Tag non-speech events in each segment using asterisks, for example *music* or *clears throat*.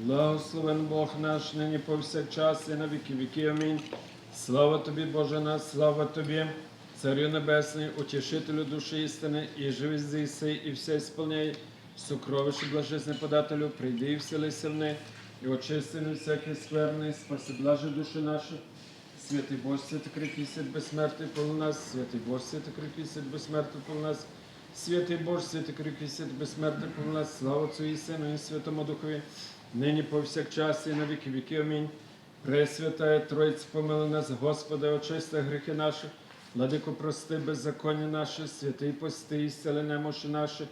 Благословен Бог наш, нині повсякчас і на віки віки. Амінь. Слава тобі, Боже наш, слава тобі, Царю Небесний, утішителю душі істини, і живи здійси, і все сповняй, сокровище блажесне подателю, прийди і вселися в неї, і очисти не всякий скверний, спаси блаже душі наші. Святий Боже, святий кріпкий свят безсмертний полу нас, святий Боже, святий кріпкий свят безсмертний полу нас, святий Боже, святий кріпкий свят безсмертний нас, слава Отцю Сину і Святому Духові, нині повсякчас і на віки віки. Амінь. Пресвятая Тройця, помили нас, Господи, очисти гріхи наші, владико прости, беззаконня наші, святий пости, і зціли немощі наші,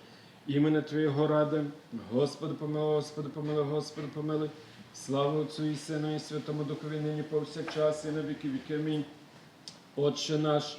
імені Твоєго ради. Господи, помилуй, Господи, помилуй, Господи, помилуй. Слава Отцю і Сину, і Святому Духові, нині повсякчас, і на віки віки. Амінь. Отче наш,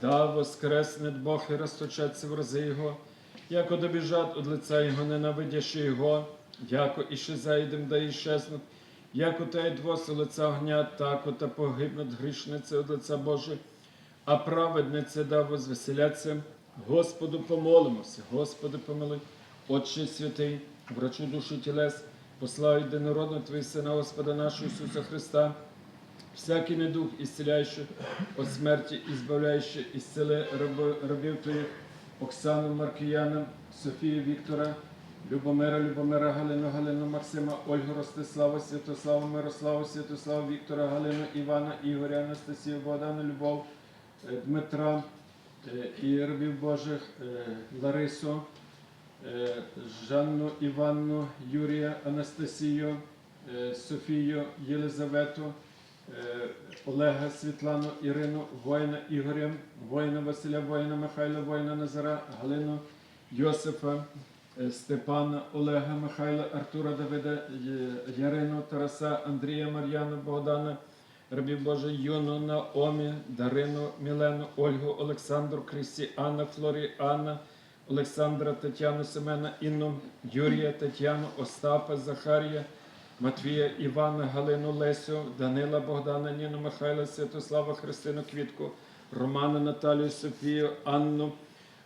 Да воскресне Бог і розточаться в рази Його, яко добіжать од лиця Його, ненавидящи Його, яко іще зайдем, да іщезнуть, яко та й двоси лиця огня, тако та погибнуть грішниці од лиця Боже, а праведниці да возвеселяться. Господу помолимося, Господи помилуй, Отче святий, врачу душі тілес, послав єдинородного Твій Сина, Господа нашого Ісуса Христа, всякий недух, ісціляючи от смерті, і збавляючи, раби- рабів Твоїх, Оксану Маркіяна, Софію Віктора, Любомира, Любомира, Галину, Галину, Максима, Ольгу, Ростислава, Святославу, Мирославу, Святославу, Віктора, Галину, Івана, Ігоря, Анастасію, Богдана, Любов, е, Дмитра е, і рабів Божих, е, Ларису, Жанну, Іванну, Юрія, Анастасію, Софію, Єлизавету, Олега, Світлану, Ірину, воїна Ігоря, воїна Василя, воїна Михайла, воїна Назара, Галину, Йосифа, е, Степана, Олега, Михайла, Артура, Давида, Ярину, Тараса, Андрія, Мар'яну, Богдана, рабів Божа, Юну, Наомі, Дарину, Мілену, Ольгу, Олександру, Крістіана, Флорі, Анна, Олександра, Тетяну, Семена, Інну, Юрія, Тетяну, Остапа, Захарія, Матвія, Івана, Галину, Лесю, Данила, Богдана, Ніну, Михайла, Святослава, Христину, Квітку, Романа, Наталію, Софію, Анну,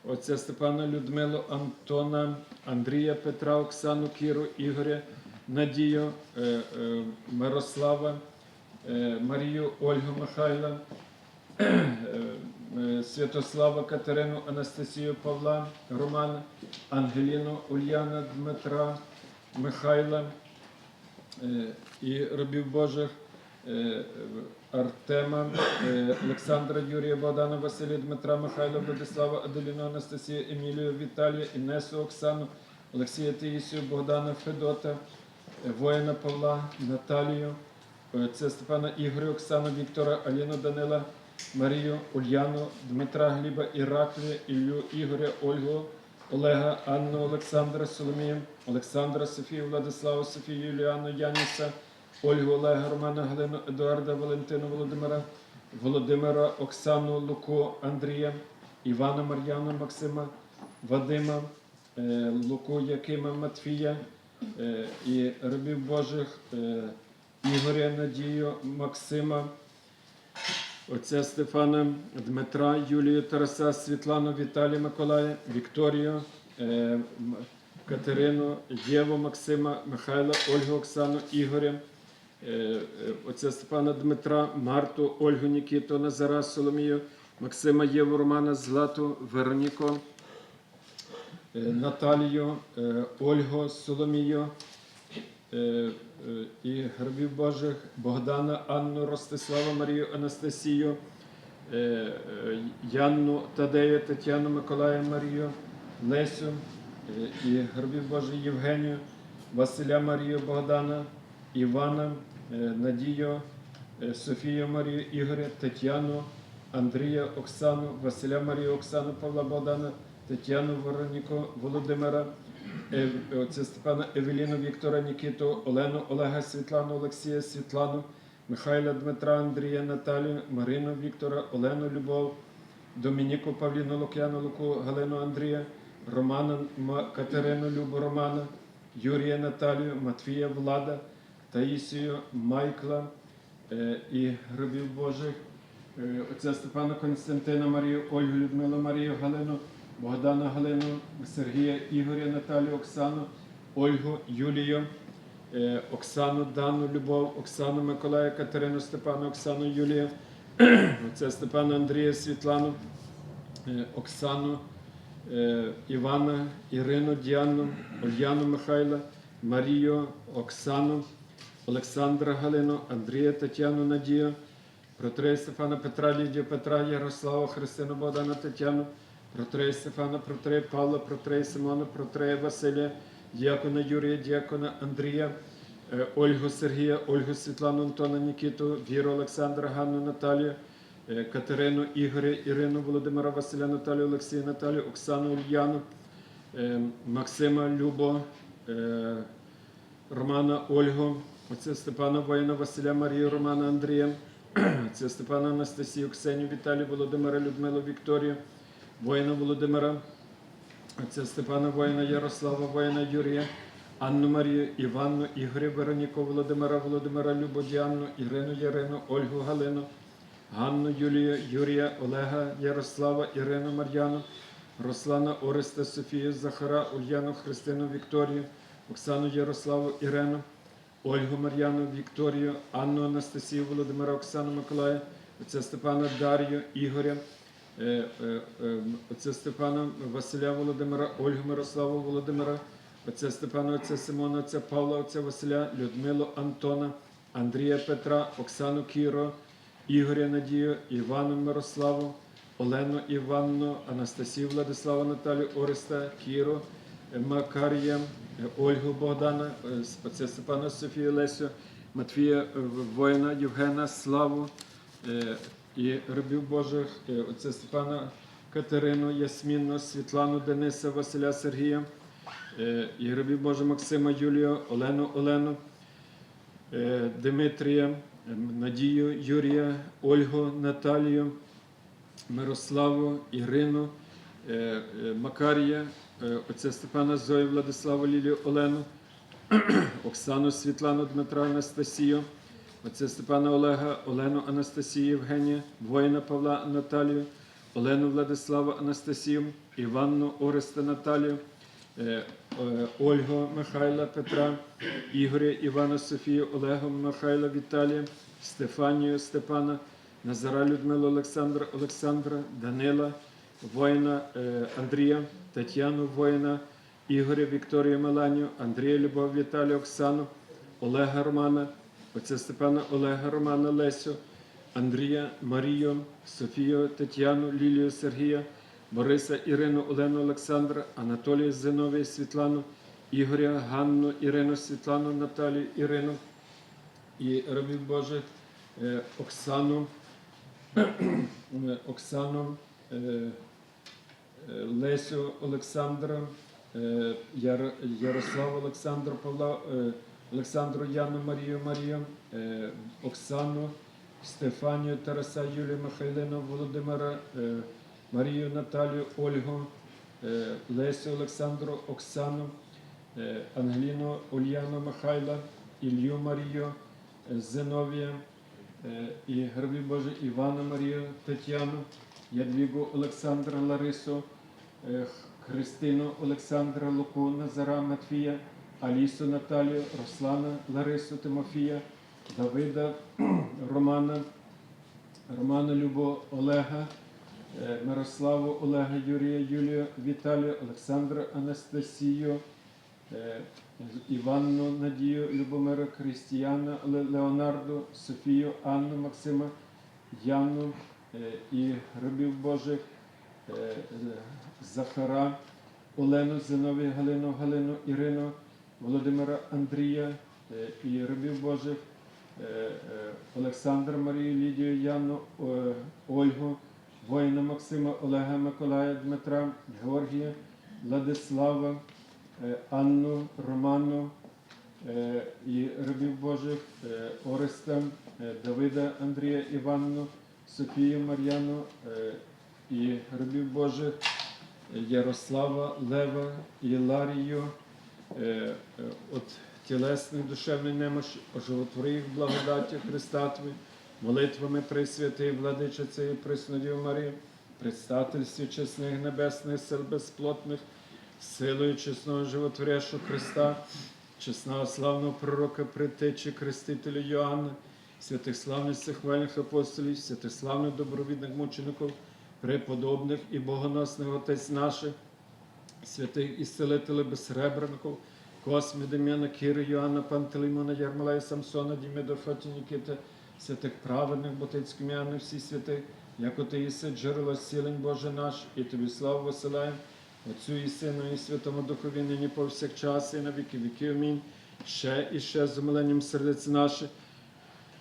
отця Степана, Людмилу, Антона, Андрія, Петра, Оксану, Кіру, Ігоря, Надію, е, е, Мирослава, е, Марію, Ольгу, Михайла, Святослава, Катерину, Анастасію, Павла, Романа, Ангеліну, Ульяна, Дмитра, Михайла і рабів Божих е, Артема, е, Олександра, Юрія, Богдана, Василія, Дмитра, Михайла, Владислава, Аделіну, Анастасію, Емілію, Віталія, Інесу, Оксану, Олексія Таїсію, Богдана, Федота, е, воїна Павла, Наталію, е, це Степана Ігоря, Оксану, Віктора, Аліну, Данила, Марію, Ульяну, Дмитра, Гліба, Іраклія, Іллю, Ігоря, Ольгу, Олега, Анну, Олександра, Соломію, Олександра, Софію, Владиславу, Софію, Юліану, Яніса, Ольгу, Олега, Романа, Галину, Едуарда, Валентину, Володимира, Володимира, Оксану, Луку, Андрія, Івана, Мар'яну, Максима, Вадима, е, Луку, Якима, Матфія е, і рабів Божих е, Ігоря, Надію, Максима, Отця Стефана, Дмитра, Юлію, Тараса, Світлану, Віталія, Миколая, Вікторію, Катерину, Єву, Максима, Михайла, Ольгу, Оксану, Ігоря, е, е, отця Степана Дмитра, Марту, Ольгу, Нікіту, Назара, Соломію, Максима, Єву, Романа, Злату, Вероніку, е, Наталію, Ольгу, Соломію, і гробів Божих Богдана, Анну, Ростислава, Марію, Анастасію, Янну, Тадею, Тетяну, Миколая, Марію, Лесю, і гробів Божих Євгенію, Василя Марію, Богдана, Івана, е, Надію, е, Софію Марію, Ігоря, Тетяну, Андрія, Оксану, Василя Марію, Оксану, Павла Богдана, Тетяну Вероніку, Володимира, Ев- Степана Евеліну, Віктора Нікіту, Олену, Олега, Світлану, Олексія, Світлану, Михайла, Дмитра, Андрія, Наталію, Марину, Віктора, Олену, Любов, Домініку, Павліну, Лук'яну, Луку, Галину, Андрія, Романа, Катерину, Любу, Романа, Юрія, Наталію, Матвія, Влада, Таїсію, Майкла е, і гробів Божих. Е, Отця Степана Константина Марію, Ольгу Людмилу Марію, Галину, Богдана Галину, Сергія Ігоря, Наталію, Оксану, Ольгу, Юлію, е, Оксану, Дану, Любов, Оксану Миколая, Катерину, Степану, Оксану, Юлію, *clears throat* отця Степана Андрія, Світлану, Оксану, Івана, Ірину, Діану, Ольяну Михайла, Марію, Оксану, Олександра Галину, Андрія Тетяну Надію, Протрея Стефана Петра, Лідію Петра, Ярослава, Христину Богдана Тетяну, Протрея Стефана, Протрея Павла, Протрея Симона, Протрея Василія, Діакона Юрія, Діакона Андрія, е, Ольгу Сергія, Ольгу Світлану, Антона Нікіту, Віру Олександра, Ганну Наталію, е, Катерину Ігоря, Ірину Володимира Василя, Наталію Олексія, Наталію, Оксану Ульяну, е, Максима Любо, е, Романа Ольгу, отця Степана Воїна, Василя Марію, Романа Андрія, *clears throat* отця Степана Анастасію, Ксенію, Віталію, Володимира, Людмилу, Вікторію, воїна Володимира, отця Степана Воїна, Ярослава, воїна Юрія, Анну Марію, Іванну, Ігоря, Вероніку, Володимира, Володимира, Любу, Діанну, Ірину, Ярину, Ольгу, Галину, Ганну, Юлію, Юрія, Олега, Ярослава, Ірину, Мар'яну, Руслана, Ореста, Софію, Захара, Ульяну, Христину, Вікторію, Оксану, Ярославу, Ірену, Ольгу, Мар'яну, Вікторію, Анну, Анастасію, Володимира, Оксану, Миколая, отця Степана, Дар'ю, Ігоря, е, е, е, отця Степана, Василя Володимира, Ольгу, Мирославу, Володимира, отця Степана, отця Симона, отця Павла, отця Василя, Людмилу, Антона, Андрія Петра, Оксану Кіро, Ігоря Надію, Івану Мирославу, Олену Іванну, Анастасію Владиславу Наталію, Ореста, Кіру, е, Макарія, е, Ольгу Богдана, е, отця Степана Софію Лесю, Матвія е, воїна, Євгена, Славу і рабів Божих, отця Степана Катерину, Ясміну, Світлану, Дениса, Василя Сергія, і рабів Божих Максима Юлію, Олену Олену, Димитрія, Надію, Юрія, Ольгу, Наталію, Мирославу, Ірину, е, е, Макарія, е, отця Степана Зою, Владиславу, Лілію, Олену, *clears throat* Оксану, Світлану, Дмитра, Анастасію, отця Степана Олега, Олену, Анастасію, Євгенія, воїна Павла, Наталію, Олену Владиславу, Анастасію, Іванну, Ореста, Наталію, Ольгу, Михайла, Петра, Ігоря, Івана, Софію, Олега, Михайла, Віталія, Стефанію, Степана, Назара, Людмилу, Олександра, Олександра, Данила, воїна е, Андрія, Тетяну, воїна, Ігоря, Вікторію, Меланію, Андрія, Любов, Віталію, Оксану, Олега Романа, отця Степана Олега Романа Лесю, Андрія, Марію, Софію, Тетяну, Лілію, Сергія, Бориса, Ірину, Олену, Олександра, Анатолія, Зиновія, Світлану, Ігоря, Ганну, Ірину, Світлану, Наталію, Ірину і рабів Божих е, Оксану, *clears throat* Оксану, е, е, Лесю Олександра, Яр- Ярославу Олександру Павла, Олександру Яну Марію Марію, Оксану, Стефанію Тараса Юлію Михайлину Володимира, Марію Наталію Ольгу, е, Лесю Олександру Оксану, е, Ангеліну Ульяну Михайла, Ілью Марію, е, Зиновія і Грабі Боже Івана Марію Тетяну, Ядвігу Олександра Ларису, Христину Олександра Луку Назара Матвія, Алісу Наталію, Руслана Ларису Тимофія, Давида *clears throat* Романа, Романа Любо Олега, Мирославу Олега Юрія Юлію Віталію, Олександра Анастасію, е, Іванну Надію, Любомира Крістіяна, Леонарду, Софію, Анну Максима, Яну е, і рабів Божих, е, е, Захара, Олену, Зиновію, Галину, Галину, Ірину, Володимира Андрія е, і рабів Божих, е, е, Олександра Марію, Лідію, Яну, е, Ольгу, воїна Максима, Олега Миколая, Дмитра, Георгія, Владислава, е, Анну, Роману е, і рабів Божих, е, Ореста, Давида, Андрія, Іванну, Софію, Мар'яну і рабів Божих, Ярослава, Лева, Іларію, е, е, от тілесної душевної немощі, оживотвори їх благодаті Христа Твої, молитвами Пресвятої Владичиці і Преснодів Марії, предстательстві чесних небесних сил безплотних, силою чесного животворящого Христа, чесного славного пророка Притечі, Крестителя Йоанна, святих славних всехвальних апостолів, святих славних добровідних мучеників, преподобних і богоносних отець наших, святих ісцелителів безсребреників, Косми, Дем'яна, Кири, Йоанна, Пантелеймона, Ярмолая, Самсона, Дімеда, Фоті, Нікіта, святих праведних, Ботицьких М'яни, всі святих, як ти єси джерело зцілень Боже наш, і тобі славу висилаємо, Отцю і Сину, і Святому Духові, нині повсякчас, і на віки віки. Амінь. Ще і ще з умиленням сердець наших,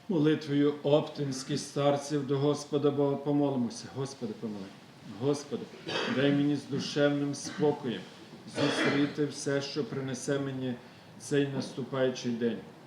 молитвою оптинських старців до Господа Бога помолимося. Господи, помоли. Господи, дай мені з душевним спокоєм зустріти все, що принесе мені цей наступаючий день.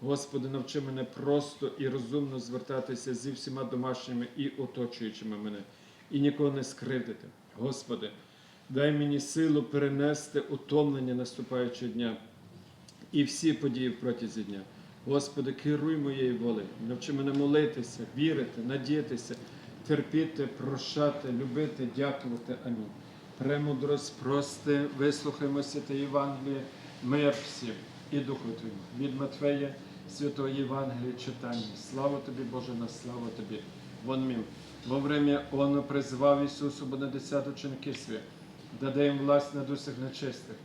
Господи, навчи мене просто і розумно звертатися зі всіма домашніми і оточуючими мене, і нікого не скривдити. Господи, дай мені силу перенести утомлення наступаючого дня і всі події протязі дня. Господи, керуй моєю волею, навчи мене молитися, вірити, надіятися, терпіти, прощати, любити, дякувати. Амінь. Премудрость, прости, вислухаймося та Євангеліє, мир всім і Духу Твоєму. Від Матфея, Святого Євангелія читання. Слава тобі, Боже, на слава тобі. Вон мім. Во время оно призвав Ісусу бо на десят учеників свій, даде їм власть над усіх нечистих,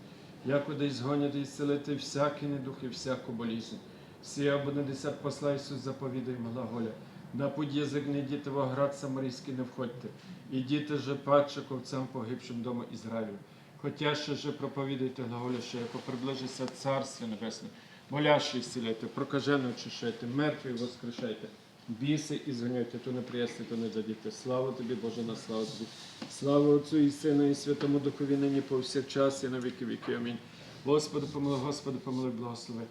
якуди й згоняти і зцілити всякий недух і всяку болізнь. Сія або на десят посла Ісус заповідає глаголя. На путь язик не йдіте в оград самарійський не входьте, ідіте же паче ковцям погибшим дому Ізраїлю. Хотя ще же проповідуйте глаголя, що яко приближиться Царство Небесне, молящий зціляйте, прокажене очищайте, мертві воскрешайте, біси і зганяйте, то не приясти, то не дадіте. Слава тобі, Боже, на славу тобі. Слава Отцю і Сину, і Святому Духові, нині повсякчас, і на віки віки. Амінь. Господи, помилуй, Господи, помилуй, благослови.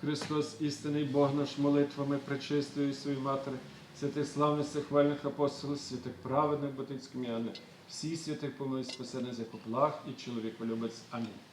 Христос, істинний Бог наш, молитвами пречистої своєї матері, святих славних хвальних апостолів, святих праведних ботицьких м'яни, всі святих помилуй спаси з як оплах і чоловік полюбець. Амінь.